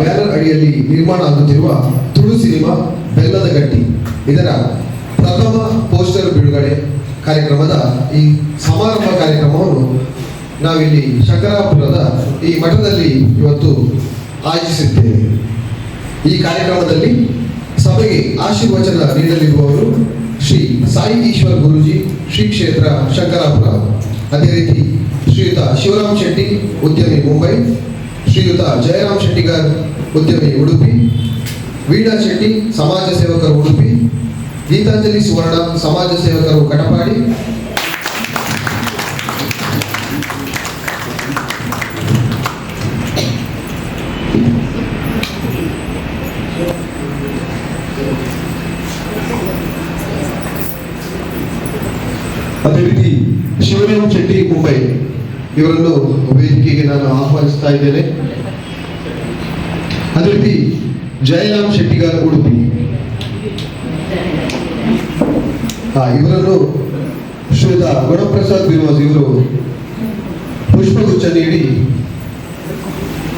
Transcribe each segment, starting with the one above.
Banner ಅಡಿಯಲ್ಲಿ ನಿರ್ಮಾಣ ಆಗುತ್ತಿರುವ ತುಳು ಸಿನಿಮಾ ಬೆಲ್ಲದ ಗಟ್ಟಿ. ಇದರ ಪ್ರಥಮ ಪೋಸ್ಟರ್ ಬಿಡುಗಡೆ ಕಾರ್ಯಕ್ರಮದ ಈ ಸಮಾರಂಭ ಕಾರ್ಯಕ್ರಮವನ್ನು ನಾವಿಲ್ಲಿ ಶಂಕರಾಪುರದ ಈ ಮಠದಲ್ಲಿ ಇವತ್ತು ಆಯೋಜಿಸಿದ್ದೇವೆ. ಈ ಕಾರ್ಯಕ್ರಮದಲ್ಲಿ ಸಭೆಗೆ ಆಶೀರ್ವಚನ ನೀಡಲಿರುವವರು ಶ್ರೀ ಸಾಯಿ ಈಶ್ವರ್ ಗುರುಜಿ, ಶ್ರೀ ಕ್ಷೇತ್ರ ಶಂಕರಾಪುರ. ಅದೇ ರೀತಿ ಶ್ರೀಯುತ ಶಿವರಾಮ್ ಶೆಟ್ಟಿ, ಉದ್ಯಮಿ, ಮುಂಬೈ. ಶ್ರೀಯುತ ಜಯರಾಮ್ ಶೆಟ್ಟಿಗಾರ್ ಉದ್ಯಮಿ ಉಡುಪಿ ವೀಣಾ ಶೆಟ್ಟಿ ಸಮಾಜ ಸೇವಕರು ಉಡುಪಿ ಗೀತಾಂಜಲಿ ಸುವರ್ಣ ಸಮಾಜ ಸೇವಕರು ಕಟಪಾಡಿ ಅದೇ ರೀತಿ ಶಿವರಾಮ್ ಶೆಟ್ಟಿ ಮುಂಬೈ ಇವರನ್ನು ವೇದಿಕೆಗೆ ನಾನು ಆಹ್ವಾನಿಸ್ತಾ ಇದ್ದೇನೆ ಅದೇ ರೀತಿ ಜಯರಾಮ್ ಶೆಟ್ಟಿಗಾರ್ ಉಡುಪಿ. ಇವರನ್ನು ಶ್ರೀಯುತ ಗುಣಪ್ರಸಾದ್ ಬಿರೋಸ್ ಇವರು ಪುಷ್ಪಗುಚ್ಛ ನೀಡಿ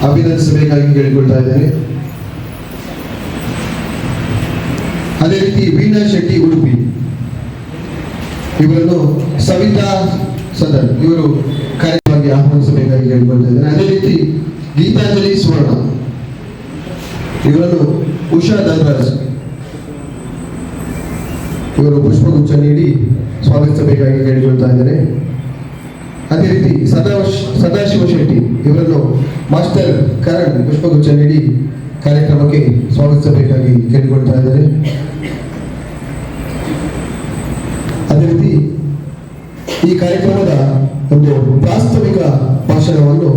ಅಭಿನಂದಿಸಬೇಕಾಗಿ ಕೇಳಿಕೊಳ್ತಾ ಇದ್ದೇನೆ. ಅದೇ ರೀತಿ ವೀಣಾ ಶೆಟ್ಟಿ ಉಡುಪಿ. ಇವರನ್ನು ಸವಿತಾ ಸದನ್ ಇವರು ಕಾರ್ಯವಾಗಿ ಆಹ್ವಾನಿಸಬೇಕಾಗಿ ಕೇಳಿಕೊಳ್ತಾ ಇದ್ದಾರೆ ಅದೇ ರೀತಿ ಗೀತಾಂಜಲಿ ಸುವರ್ಣ. ಇವರನ್ನು ಉಷಾ ಧನರಾಜ್ ಇವರು ಪುಷ್ಪಗುಚ್ಛ ನೀಡಿ ಸ್ವಾಗತಿಸಬೇಕಾಗಿ ಕೇಳಿಕೊಳ್ತಾ ಇದ್ದಾರೆ. ಅದೇ ರೀತಿ ಸದಾ ಸದಾಶಿವ ಶೆಟ್ಟಿ ಇವರನ್ನು ಮಾಸ್ಟರ್ ಕರಣ್ ಪುಷ್ಪಗುಚ್ಛ ನೀಡಿ ಕಾರ್ಯಕ್ರಮಕ್ಕೆ ಸ್ವಾಗತಿಸಬೇಕಾಗಿ ಕೇಳಿಕೊಳ್ತಾ ಇದ್ದಾರೆ. ಅದೇ ರೀತಿ ಈ ಕಾರ್ಯಕ್ರಮದ ಒಂದು ಪ್ರಾಸ್ತಾವಿಕ ಭಾಷಣವನ್ನು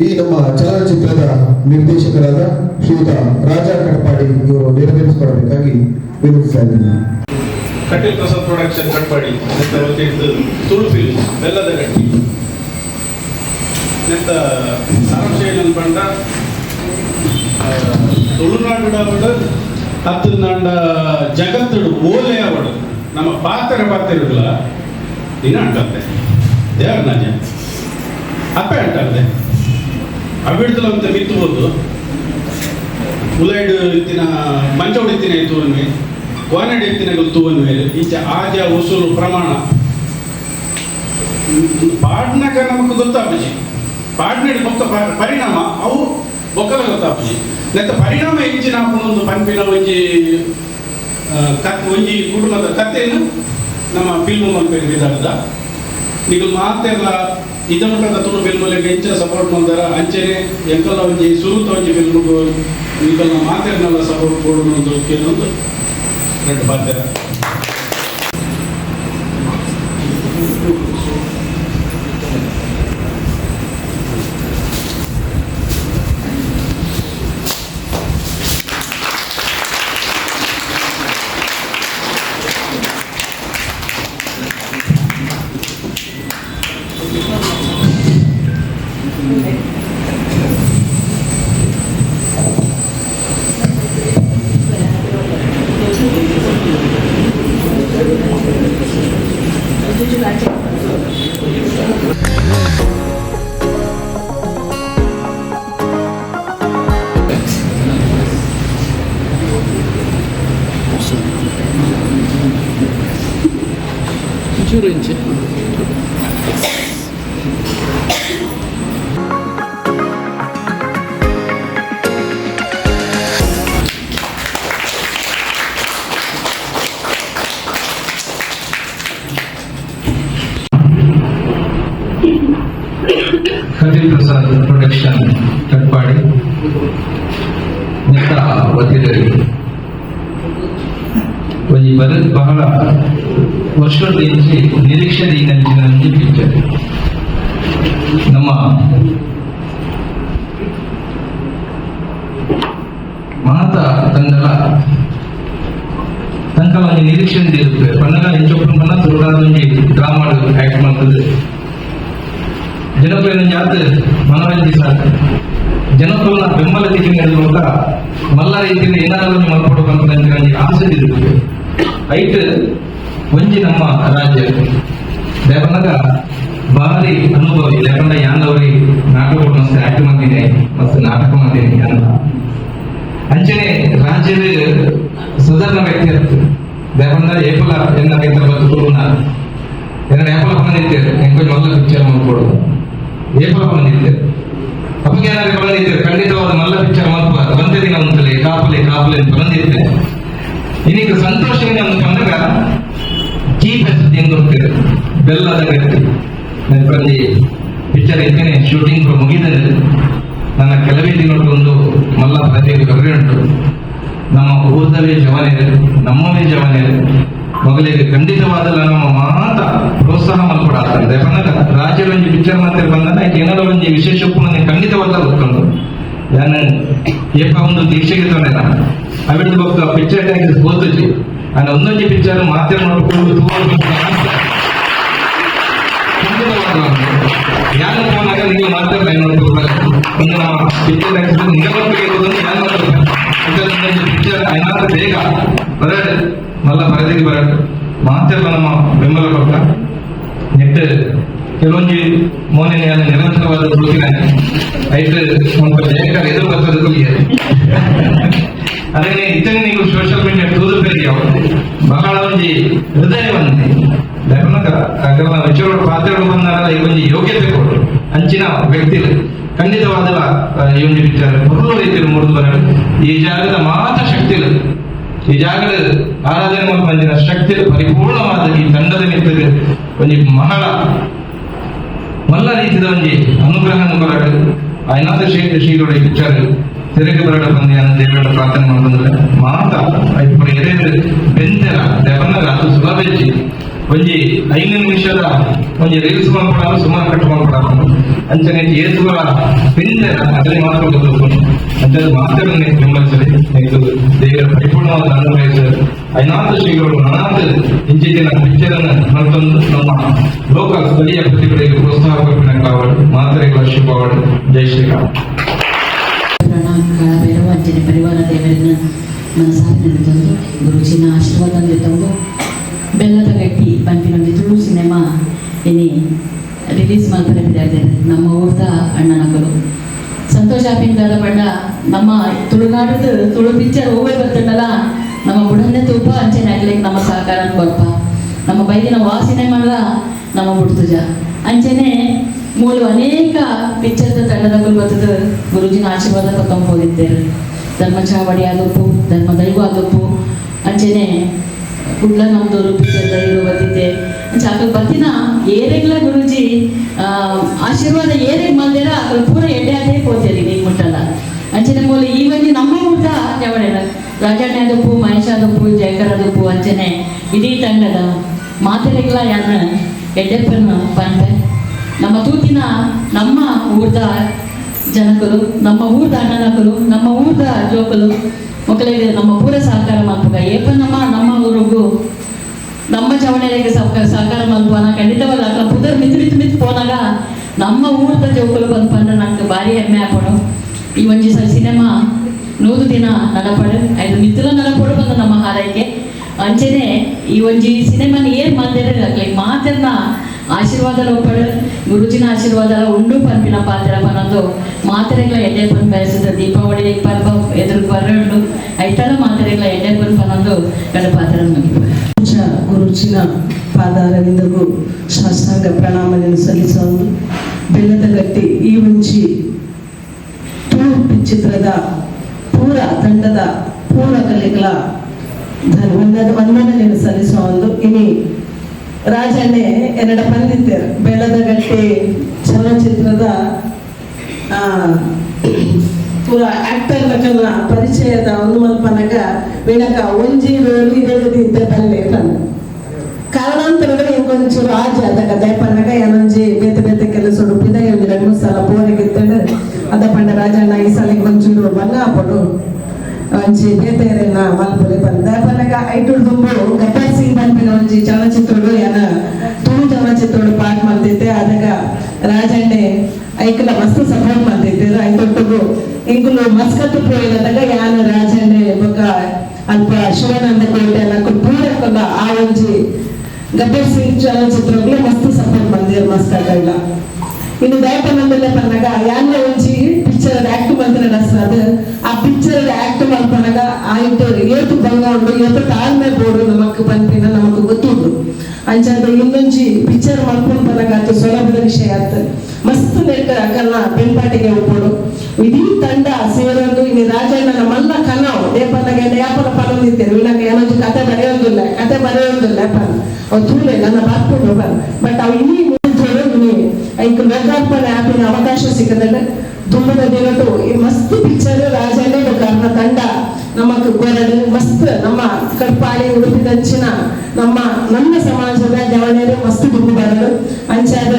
ಈ ನಮ್ಮ ಚಲನಚಿತ್ರದ ನಿರ್ದೇಶಕರಾದ ಶ್ರೀಯುತ ರಾಜ ಕಡಪಾಡಿ ಇವರು ನೆರವೇರಿಸಿಕೊಡಬೇಕಾಗಿ ವಿನಂತಿಸ್ತಾ ಇದ್ದೇನೆ. Kateel Prasad production Katpadi Tulu film Bellada Gatti. ಅಂತ ಸಾರಾಂಶ ಏನಂತ ಆ, ತುಳುನಾಡು ಅವಡು ಹತ್ತು ಓಲೆ ಅವಡು ನಮ್ಮ ಪಾತ್ರ ಪಾತ್ರಗಳ ದಿನ ಅಂಟಂತೆ. ದೇವರ ಅಪ್ಪ ಅಪ್ಪೆ ಅಂಟಂತೆ. ಅವಿಡ್ದಲ ಅಂತ ಮಿತ್ತುಬೋದು ಉಲೈಡ್ ಇತ್ತಿನ ಮಂಚ ಹೊಡಿತಿನ ತೂವನ್ವೆ ಕೋನಡಿ ಇತ್ತಿನ ತೂವನ್ವೆ ಈಚೆ ಆಜ ಉಸುಲು ಪ್ರಮಾಣ. ಪಾಡ್ನಕ ನಮಗ ಗೊತ್ತಾಪಜಿ. ಪಾಡ್ನಡಿ ಬೊಕ್ಕ ಪರಿಣಾಮ, ಅವು ಬೊಕ್ಕಲ ಗೊತ್ತಾಪಜಿ. ನೆತ್ತ ಪರಿಣಾಮ ಹೆಚ್ಚಿನ ಒಂದು ಪಂಪಿನ ಒಂಜಿ ಕತ್, ಒಂಜಿ ಕುಟುಂಬದ ಕಥೆಯನ್ನು ನಮ್ಮ ಫಿಲ್ಮ್ ಮಲ್ಪೇರು ವಿಧಾನದ ನೀವು ಮಾತೆಲ್ಲ ಇದಮಟ್ಟದ ತುಳು ಫಿಲ್ಮಲ್ಲಿ ಹೆಚ್ಚಿನ ಸಪೋರ್ಟ್ ಮಾಡ್ತಾರ ಅಂಚೆನೆ ಎಂಕಲ್ಲ ಒಂಜಿ ಸುರುತ ಒಂಜಿ ಫಿಲ್ಮ್ಗೂ ಈಗೆಲ್ಲ ಮಾತೆಲ್ಲ ಸಪೋರ್ಟ್ ಕೊಡೋಣ ಒಂದು ರೆಡ್ ಎರಡು ಪಾತ್ರ ಚೂರು ಇಂಚೆ ಕಟೀಲ್ ಪ್ರಸಾದ್ ಪ್ರೊಡಕ್ಷನ್ ಕಟ್ಪಾಡಿ ಮಿತ್ರ ವತಿರರಿ ಒಂಜಿ ಬರ ಬಹಳ ವರ್ಷದ ಇಂಚಿ ನಿರೀಕ್ಷೆದ ಒಂಜಿ ಪಿಕ್ಚರ್ ನಮ್ಮ ಮಾತ ತಂಡಲ ತಂಕವಾಗಿ ಒಂದು ನಿರೀಕ್ಷೆ ಇರುತ್ತೆ. ಪನ್ನಗ ಹೆಚ್ಚು ಪನ್ನ ತುರುಗಾದ ಡ್ರಾ ಡ್ರಾಮಾ ಆಕ್ಟ್ ಮಾಡ್ತದೆ. ಜನಪ್ರಿಯ ಜಾತ್ ಮನೋರಂಜಿಸಾಕ ಜನಪ್ರಿಯ ಬೆಂಬಲ ದಿಕ್ಕಿನಲ್ಲಿರುವಾಗ ಮಲ್ಲ ರೀತಿಯಲ್ಲಿ ಏನಾದರೂ ಮಾಡ್ಕೊಡ್ಬೇಕಂತ ನನಗೆ ಆಸೆ ಇರುತ್ತೆ. ಐಟ್ ಒಂಜಿ ನಮ್ಮ ರಾಜ್ಯ. ದೇವನಗ ಭಾರಿ ಅನುಭವಿ ಯಾಕಂದ್ರೆ ಯಾನವರಿ ನಾಟಕ ಮಸ್ತ್ ಆಕ್ಟ್ ಮಾಡಿದ್ದೀನಿ ಮತ್ತು ನಾಟಕ ಮಾಡಿದ್ದೀನಿ ಅಂತ ಅಂಚನೆ ರಾಜ್ಯದ ಸಾಧಾರಣ ವ್ಯಕ್ತಿ ಇರ್ತದೆ ಏಪಲ ಎನ್ನ ರೈತರ ಬದುಕು ನಾನು ಎರಡು ಏಪಲ ಬಂದಿದ್ದೇವೆ ಎಂಕೊಂದು ಮೊದಲ ಪಿಕ್ಚರ್ ಮಾಡ್ಕೊಡು ಏಪಲ ಬಂದಿದ್ದೇವೆ ಅಪ್ಪಗೆ ಏನಾದ್ರು ಬಂದಿದ್ದೇವೆ ಖಂಡಿತವಾದ ಮಲ್ಲ ಪಿಕ್ಚರ್ ಮಾಡ್ಬಾರ್ದು ಬಂದಿದ್ದೀನಿ ದಿನ ಒಂದ್ಸಲಿ ಕಾಪಲೆ ಕಾಪಲೆ ಅಂತ ಬಂದಿದ್ದೆ ಇನ್ನೀಗ ಸಂತೋಷದಿಂದ ಒಂದು ಎಂದು ಹೋಗ್ತಿದೆ ಬೆಲ್ಲದ ಗಟ್ಟಿ. ನೆನಪಲ್ಲಿ ಪಿಕ್ಚರ್ ಇದ್ದೇನೆ ಶೂಟಿಂಗ್ ಮುಗಿದರೆ ನನ್ನ ಕೆಲವೇ ದಿನಕ್ಕೊಂದು ಮಲ್ಲ ಪ್ರತಿಯೊಂದು ಕಬರಿ ಉಂಟು. ನಮ್ಮ ಊರ್ದವೇ ಜವಾನಿದೆ ನಮ್ಮವೇ ಜವಾನಿದೆ ಮಗಳಿಗೆ ಖಂಡಿತವಾದಲ್ಲ ನಮ್ಮ ಮಾತ ಪ್ರೋತ್ಸಾಹ ಮಲ್ಪಡಾಗ್ತದೆ ಯಾಕಂದ್ರೆ ರಾಜ್ಯದ ಒಂದು ಪಿಕ್ಚರ್ ಮಾತ್ರ ಬಂದಾಗ ಏನಾದ್ರು ಒಂದು ವಿಶೇಷ ಉಪ್ಪು ಖಂಡಿತವಾದ ಗೊತ್ತುಂಟು ನಾನು ಏಪ ಒಂದು ದೀಕ್ಷೆಗೆ ತೊಂದರೆ ಅವಿಡ್ದು ಬೊಕ್ಕ ಪಿಕ್ಚರ್ ಟ್ಯಾಕ್ಸ್ ಓದಿದ್ವಿ ನಾನು ಒಂದೊಂದು ಪಿಕ್ಚರ್ ಮಾತೆ ನೋಡ್ಕೊಂಡು ಯಾರು ಹೋದಾಗ ನೀವು ಮಾತಾಡ್ತಾ ನೋಡ್ಕೊಳ್ಬೇಕು ಒಂದು ನಾವು ಪಿಕ್ಚರ್ ಟ್ಯಾಕ್ಸ್ ನಿಗಮಕ್ಕೆ ಯಾರು ನೋಡ್ಬೇಕು ಪಿಕ್ಚರ್ ಏನಾದ್ರು ಬೇಗ ಬರಡು ಮಲ್ಲ ಬರದಿಗೆ ಬರಡು ಮಾತೆಲ್ಲ ನಮ್ಮ ಬೆಂಬಲ ಕೊಟ್ಟ ನೆಟ್ ಕೆಲವೊಂದು ಮೋನೆ ನಿರಂತರವಾದ ದುಡಿದಾನೆ ಐದು, ಒಂದು ಜಯಕಾರ ಎದುರು ಬರ್ತದೆ ಕುಲಿಯರು ಅದನ್ನೇ ಇತನೆ ನೀವು ಸೋಷಿಯಲ್ ಮೀಡಿಯಾ ತೂದು ಪೇರಿಯಾವ ಬಹಳ ಒಂದು ಹೃದಯವಂತೆ ಯಾಕಂದ್ರೆ ವಿಚಾರ ಪಾತ್ರಗಳು ಬಂದಾಗ ಈ ಒಂದು ಯೋಗ್ಯತೆ ಕೊಡು. ಅಂಚಿನ ವ್ಯಕ್ತಿಗಳು, ಖಂಡಿತವಾದ ಈ ಒಂದು ವಿಚಾರ. ಬರುವ ರೀತಿಯಲ್ಲಿ ಮುರಿದು ಬರಲು. ಈ ಜಾಗದ ಮಾತ ಶಕ್ತಿಗಳು, ಈ ಜಾಗದ ಆರಾಧನೆ ಮತ್ತು ಬಂದಿನ ಶಕ್ತಿಗಳು ಪರಿಪೂರ್ಣವಾದ ಈ ತಂಡದ ಮಿತ್ರರು ಒಂದು ಬಹಳ ಮಲ್ಲ ರೀತಿದ ಒಂಜಿ ಅನುಗ್ರಹ ಕೊರಡು ಐನಾದ ಶ್ರೀಗಳು ಪಿಕ್ಚರ್. ತೆರೆಗೆ ಬರಡ ಬಂದಿ ಅನ್ನ ದೇವರ ಪ್ರಾರ್ಥನೆ ಮಾಡಿದ್ರೆ ಮಾತ ಇಪ್ಪರ ಎರೆದು ಬೆಂದೆರ ದೆವನರ ಅದು ಸುಲಭೆಜ್ಜಿ. ಒಂಜಿ ಐದು ನಿಮಿಷದ ಒಂಜಿ ರೀಲ್ಸ್ ಮಾಡ್ಕೊಡಾರು ಸುಮಾರು ಕಟ್ ಮಾಡ್ಕೊಡಾರು ಅಂಚನೆ ಏಸುಗಳ ಬೆಂದೆರ ಅದನ್ನೇ ಮಾತ್ರ ಗೊತ್ತಿರ್ಬೋದು ಅಂಚದು ಮಾತ್ರ ನೆಂಬರ್ಸಲಿ ದೇವರ ಪರಿಪೂರ್ಣವಾದ ಅನುಗ್ರಹಿಸಿದ್ರು ಐನಾಥ ಶ್ರೀಗಳು, ಅನಾಥ ಇಂಚಿನ ಪಿಕ್ಚರನ್ನು ಮತ್ತೊಂದು ನಮ್ಮ ಲೋಕ ಸ್ಥಳೀಯ ಕೃತಿಗಳಿಗೆ ಪ್ರೋತ್ಸಾಹ ಕಾವಲು ಮಾತ್ರೆಗಳ ಶುಭವಾಡು ಜೈ ಶ್ರೀರಾಮ್. ಭೈರವಾಂಜನೆ ಪರಿವಾರ ದೇವರನ್ನ ಮನಸ್ಸಾಗಿ ತಂದು ಗುರುಜಿನ ಆಶೀರ್ವಾದದಲ್ಲಿ ತಂದು ಬೆಲ್ಲದ ಗಟ್ಟಿ ಪಂಪಿನಲ್ಲಿ ತುಳು ಸಿನಿಮಾ ಇನಿ ರಿಲೀಸ್ ಮಾಡ್ತಾರೆ ನಮ್ಮ ಊರ್ದ ಅಣ್ಣನಗಳು ಸಂತೋಷ ಆಪಿಂದ ಪಂಡ ನಮ್ಮ ತುಳುನಾಡದ ತುಳು ಪಿಕ್ಚರ್ ಹೋಗೇ ಬರ್ತದಲ್ಲ. ನಮ್ಮ ಬುಡನ್ನೇ ತೂಪ ಅಂಚೆ ನಾಗಲಿಕ್ಕೆ ನಮ್ಮ ಸಹಕಾರ ಬರ್ಪ ನಮ್ಮ ಬೈದಿನ ವಾಸನೆ ಸಿನಿಮಾದ ನಮ್ಮ ಬುಡ್ತುಜ ಅಂಚೆನೆ ಮೂಲು ಅನೇಕ ಪಿಕ್ಚರ್ದ ತಂಡದ ಬರ್ತದ ಗುರುಜಿನ ಆಶೀರ್ವಾದ ಹೋಗಿದ್ದೇವೆ ಧರ್ಮ ಚಾವಡಿ ಆದಪ್ಪು, ಧರ್ಮ ದೈವ ಆದಪ್ಪು. ಅಂಚೆನೆ ಕುಡ್ಲ ನಮ್ದವರು ಪಿಕ್ಚರ್ ದೈವ ಬರ್ತಿದ್ದೆ ಚಾಕಲ್ ಬರ್ತಿನ ಏರೆಗ್ಲ ಗುರುಜಿ ಆಶೀರ್ವಾದ ಏರೆಗ್ ಮಂದಿರ ಅದ್ರ ಪೂರ ಎಡೆ ಅದೇ ಹೋಗ್ತೀರಿ ನೀವು ಮುಟ್ಟಲ್ಲ. ಅಂಚೆನೆ ಮೂಲ ಈ ಒಂದು ನಮ್ಮ ಊಟ ಜವಡೆಲ್ಲ ರಾಜಣ್ಣ ಪೂ ಮಹೇಶ್ ಪೂ ಜಯಕರ್ ಪೂ ಅಂಚನೆ ಇಡೀ ತಂಡದ ಮಾತೆರೆಗ್ಲ ಯಾನ ಎಡ್ಡೆಪ್ಪನ ಬಂದೆ ನಮ್ಮ ತೂತಿನ, ನಮ್ಮ ಊರ್ದ ಜನಕರು, ನಮ್ಮ ಊರ್ದ ಅಣ್ಣನಕರು, ನಮ್ಮ ಊರ್ದ ಜೋಕಲು ಮಕ್ಕಳಿಗೆ ನಮ್ಮ ಪೂರ ಸಹಕಾರ ಮಾಡ್ಬೇಕ. ಏಪನಮ್ಮ, ನಮ್ಮ ಊರಿಗೂ ನಮ್ಮ ಚವಣೆಗೆ ಸಹಕಾರ ಸಹಕಾರ ಮಲ್ಪನ ಖಂಡಿತವಾಗ ಅಕ್ಕ ಪುದರ್ ಮಿತ್ ಮಿತ್ ಮಿತ್ ಪೋನಾಗ ನಮ್ಮ ಊರ್ದ ಜೋಕಲು ಬಂದು ಬಂದ್ರೆ ನಂಗೆ ಭಾರಿ ಹೆಮ್ಮೆ ಹಾಕೋಣ ಈ ಒಂಜಿ ಸಲ ಸಿನಿಮಾ ನೂರು ದಿನ ನಡಪಡು ಐದು ಮಿತ್ತಲ ನಡಪಡು ಬಂದ ನಮ್ಮ ಹಾರೈಕೆ. ಅಂಚೆನೆ ಈ ಒಂಜಿ ಸಿನಿಮಾನ ಏನ್ ಮಾತಾಡಿದ್ರೆ ಮಾತನ್ನ ಆಶೀರ್ವಾದ ಒಪ್ಪಡು, ಗುರುಜಿನ ಆಶೀರ್ವಾದ ಉಂಡು ಪಂಪಿನ ಪಾತ್ರ ಬನ್ನೊಂದು ಮಾತ್ರೆಗಳ ಎಣ್ಣೆ ಬಂದು ಬಯಸಿದ. ದೀಪಾವಳಿ ಪರ್ವ ಎದುರು ಬರಡು ಐತಲ ಮಾತ್ರೆಗಳ ಎಣ್ಣೆ ಬಂದು ಪನ್ನೊಂದು ಗಣ ಪಾತ್ರ ಗುರುಜಿನ ಪಾದಾರವಿಂದಗೂ ಶಾಸ್ತ್ರಾಂಗ ಪ್ರಣಾಮವನ್ನು ಸಲ್ಲಿಸೋದು ಬೆಲ್ಲದ ಗಟ್ಟಿ, ಈ ಮುಂಚಿ ಚಿತ್ರದ ಪೂರ ತಂಡದ ಪೂರ ಕಲೆಗಳ ಧನ್- ವಂದನ ವಂದನೆಯನ್ನು ಸಲ್ಲಿಸುವ ಒಂದು ಇನಿ ರಾಜಣ್ಣೆ ಎರಡ ಬಂದಿದ್ದೇರು ಬೆಲ್ಲದ ಗಟ್ಟಿ ಚಲನಚಿತ್ರದ ಪೂರ ಆಕ್ಟರ್ ಲಕನ ಪರಿಚಯದ ಒಂದು ಮಲ್ಪನಗ ವಿನಕ ಒಂಜಿ ವೇಳಿ ಇದ್ದ ಬಲ್ಲೆ ಪಂದ ಕಾರಣಾಂತರಗಳು ಇಂಕೊಂಚೂರು ಆಜ ಅದಕ್ಕ ದಯಪನ್ನಗ ಏನೊಂಜಿ ಬೇತೆ ಬೇತೆ ಕೆಲಸ ಉಡುಪಿದ ಎರಡು ಮೂರು ಸಲ ಇತ್ತಂಡು ಅದ ಪಂಡ ರಾಜಣ್ಣ ಈ ಸಲ ಒಂಚೂರು ಬಣ್ಣ ಹಾಪಡು ಒಂಜಿ ಬೇತೆ ಏನ ಮಲ್ಪುರಿ ಬಂದ ದಯಪನ್ನಗ ಐಟು ದುಂಬು ಗಬ್ಬರ್ ಸಿಂಗ್ ಬಂಪಿನ ಒಂಜಿ ಚಲನಚಿತ್ರಗಳು ಏನ ತುಳು ಚಲನಚಿತ್ರಗಳು ಪಾಠ ಮಾಡ್ತಿದ್ದೆ ಅದಕ್ಕ ರಾಜಣ್ಣೆ ಐಕಲ ಮಸ್ತ್ ಸಪೋರ್ಟ್ ಮಾಡ್ತಿದ್ದರು ಐದೊಟ್ಟಿಗೂ ಇಂಕುಲು ಮಸ್ಕತ್ ಪೋಯಿನದಾಗ ಯಾನ ರಾಜಣ್ಣೆ ಬೊಕ್ಕ ಅಲ್ಪ ಶಿವಾನಂದ ಕೋಟೆ ಎಲ್ಲ ಪೂರಕಲ್ಲ ಆ ಒಂಜಿ ಗಬ್ಬರ್ ಸಿಂಗ್ ಚಲನಚಿತ್ರಗಳು ಮಸ್ತ್ ಸಪೋರ್ಟ್ ಬಂದಿರ ಮಸ್ತ್ ಆಗಲ್ಲ ಇನ್ನು ದಯಪನಂದಲ್ಲೇ ಪನ್ನಗ ಯಾನ್ಲ ಏತು ಬಂಗ ಉಂಡು ಏತು ತಾಳ್ಮೆ ಬೋಡು ನಮಕ್ ಬಂದಿನ ನಮಕ್ ಗೊತ್ತುಂಡು ಅಂಚಾದ ಇನ್ನೊಂಜಿ ಪಿಕ್ಚರ್ ಮಲ್ಕೊಂಡು ಬರಗಾತು ಸುಲಭದ ವಿಷಯ ಆಯ್ತು. ಮಸ್ತ್ ನೆಟ್ಟ ಕನ್ನ ಬೆಂಪಾಟಿಗೆ ಉಪ್ಪುಡು ಇಡೀ ತಂಡ ಸೇರೊಂದು ಇಲ್ಲಿ ರಾಜಣ್ಣನ ಮಲ್ಲ ಕನವು ದೇಪನಗೆ ಯಾಪನ ಪನೊಂದಿದ್ದೇನೆ ವಿನಕ ಏನೊಂದು ಕತೆ ಬರೆಯೊಂದಿಲ್ಲ ಕತೆ ಬರೆಯೊಂದಿಲ್ಲ ಪನ್ ಅವು ತೂಲೆ ನನ್ನ ಬರ್ಕೊಂಡು ಬಟ್ ಅವು ಇನ್ನೀ ಮುಂಚೆ ನೀ ಐಕ್ ಲೋಕಾರ್ಪಣೆ ಆಪಿನ ಅವಕಾಶ ಸಿಕ್ಕದಲ್ಲ ದುಮ್ಮದ ದಿನಟು ಈ ಮಸ್ತ್ ಪಿಕ್ಚರ್ ರಾಜನೇ ಬೇಕಾರ್ನ ತಂಡ ನಮಕ್ ಗೊರಡು ಮಸ್ತ್ ನಮ್ಮ ಕಡ್ಪಾಡಿ ಉಡುಪಿ ದಕ್ಷಿಣ ನಮ್ಮ ನಮ್ಮ ಸಮಾಜದ ಜವಳಿಯರು ಮಸ್ತ್ ದುಡ್ಡು ಬರಲು ಅಂಚಾದ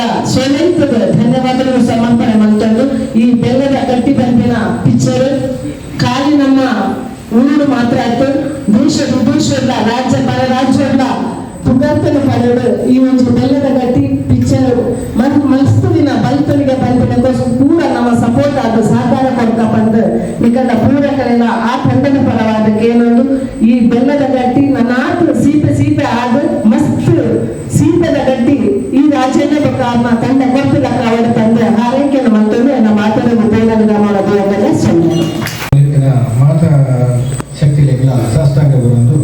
ಪೂರಕಲೆಲ್ಲ ಸ್ವಯಂತ್ರದ ಧನ್ಯವಾದಗಳು ಸಮರ್ಪಣೆ ಮಾಡ್ಕೊಂಡು ಈ ಬೆಲ್ಲದ ಗಟ್ಟಿ ಬಂದಿನ ಪಿಕ್ಚರ್ ಖಾಲಿ ನಮ್ಮ ಊರು ಮಾತ್ರ ಆಯ್ತು ದೇಶ ವಿದೇಶದ ರಾಜ್ಯ ಪರ ರಾಜ್ಯದ ಪುಗಾರ್ತನ ಪಡೆದು ಈ ಒಂದು ಬೆಲ್ಲದ ಗಟ್ಟಿ ಪಿಕ್ಚರ್ ಮತ್ ಮಸ್ತ್ ದಿನ ಬಲ್ತನಿಗೆ ಬಂದಿನಕ್ಕೋಸ್ಕರ ಕೂಡ ನಮ್ಮ ಸಪೋರ್ಟ್ ಆದ ಸಹಕಾರ ಕೊಡ್ತಾ ಬಂದು ನಿಕಂಡ ಪೂರಕರೆಲ್ಲ ಆ ತಂಡದ ಪರವಾದಕ್ಕೆ ಏನೊಂದು ಈ ಬೆಲ್ಲದ ರಾಜ್ಯದ ಕಾರಣ ತಂದೆ ಗೊತ್ತಿಲ್ಲಕ್ಕ ಅವಳ ತಂದೆ. ಹಾರೈಕೆಯನ್ನು ಮತ್ತೊಂದು ನಮ್ಮ ಮಾತಾಡೋದು ಮಾಡೋದು ಎಂಬುದೇ ಸೊನ್ನೆ ಬರುವುದು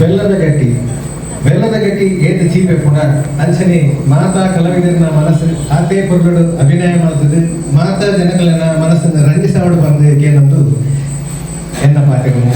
ಬೆಲ್ಲದ ಗಟ್ಟಿ ಬೆಲ್ಲದ ಗಟ್ಟಿ ಏತ ಚೀಪೆ ಪುಣ? ಅಂಚನೆ ಮಾತಾ ಕಲಾವಿದರನ್ನ ಮನಸ್ಸು, ಆತೇ ಪೊರ್ಗಡು ಅಭಿನಯ ಮಾಡ್ತದೆ ಮಾತಾ ಜನಗಳನ್ನ ಮನಸ್ಸನ್ನು ರಂಜಿಸಾವಡು ಬಂದು ಏನಂದು ಎನ್ನ ಪಾಠಗಳು?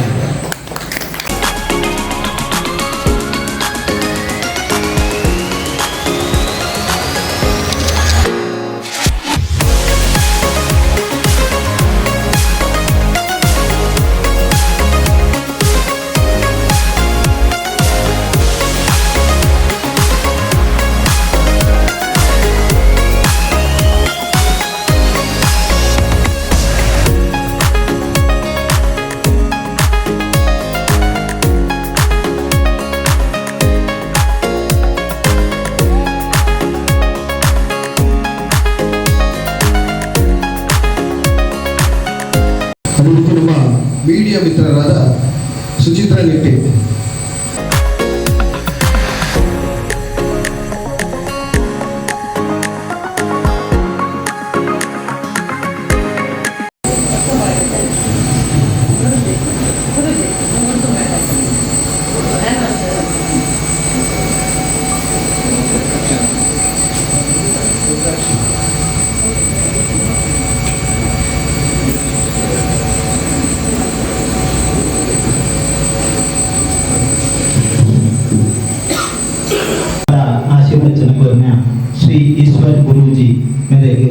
ಗುರೂಜಿ ಮೇರೆಗೆ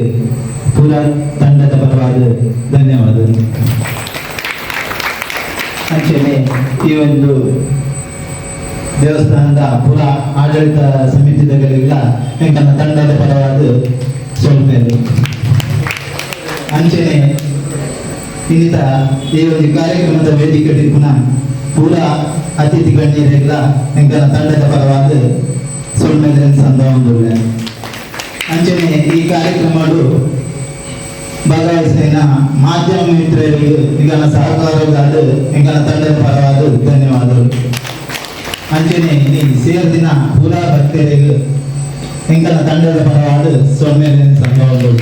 ಪೂರಾ ತಂಡದ ಪರವಾದ ಧನ್ಯವಾದಗಳು. ಅಂಚನೆ ಈ ಒಂದು ದೇವಸ್ಥಾನದ ಪುರ ಆಡಳಿತ ಸಮಿತಿಗಳಿಗೆಲ್ಲ ನನ್ನ ತಂಡದ ಪರವಾದ ಸೋಲ್ಪೇರು ಅಂಚನೆ ಇನ್ನಿತ ಈ ಒಂದು ಕಾರ್ಯಕ್ರಮದ ವೇದಿಕೆ ಪುನಃ ಪೂರ ಅತಿಥಿ ಗಣ್ಯರೆಲ್ಲ ಎಂಕನ ತಂಡದ ಪರವಾದ ಸೊಳ್ಮೆದ ಸಂದರ್ಭ ಅಂಚನೆ ಈ ಕಾರ್ಯಕ್ರಮಗಳು ಭಾಗವಹಿಸಿದ ಮಾಧ್ಯಮ ಮಿತ್ರರಿಗೆ ಈಗನ ಸಹಕಾರಗಾದ ಈಗನ ತಂಡದ ಪರವಾದ ಧನ್ಯವಾದಗಳು. ಅಂಚನೆ ಈ ಸೇರ್ದಿನ ಪೂರಾ ಭಕ್ತರಿಗೆ ಎಂಕನ ತಂಡದ ಪರವಾದ ಸೊಳ್ಮೆದ ಸಂದರ್ಭಗಳು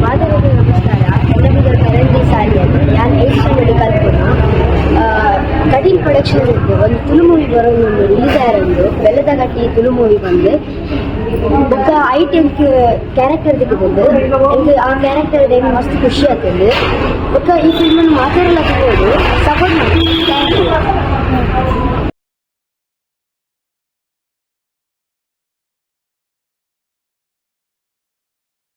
ಮಾತರಿಗೆ ನಮಸ್ಕಾರ ಎಲ್ಲರಿಗೂ ಕರಂಡಿ ಸಾರಿಯಲ್ಲಿ ನಾನು ಏಷ್ಯನ್ ಮೆಡಿಕಲ್ ಕಠಿಣ್ ಪ್ರೊಡಕ್ಷನ್ ಇದ್ದು ಒಂದು ತುಳು ಮೂವಿ ಬರೋದು ಒಂದು ರಿಲೀಸ್ ಆಯರೊಂದು ಬೆಲ್ಲದ ಗಟ್ಟಿ ತುಳು ಮೂವಿ ಬಂದು ಬೊಕ್ಕ ಐಟ್ ಎಂಕ್ ಕ್ಯಾರೆಕ್ಟರ್ ದಿಕ್ಕುಂಡು ಎಂಕ್ ಆ ಕ್ಯಾರೆಕ್ಟರ್ ಹೆಂಗ್ ಮಸ್ತ್ ಖುಷಿ ಆಗ್ತದೆ ಬೊಕ್ಕ ಈ ಫಿಲ್ಮನ್ನು ಮಾತಾಡಲ್ಲ ತಗೋದು ಸಪೋರ್ಟ್ ಮಾಡಿ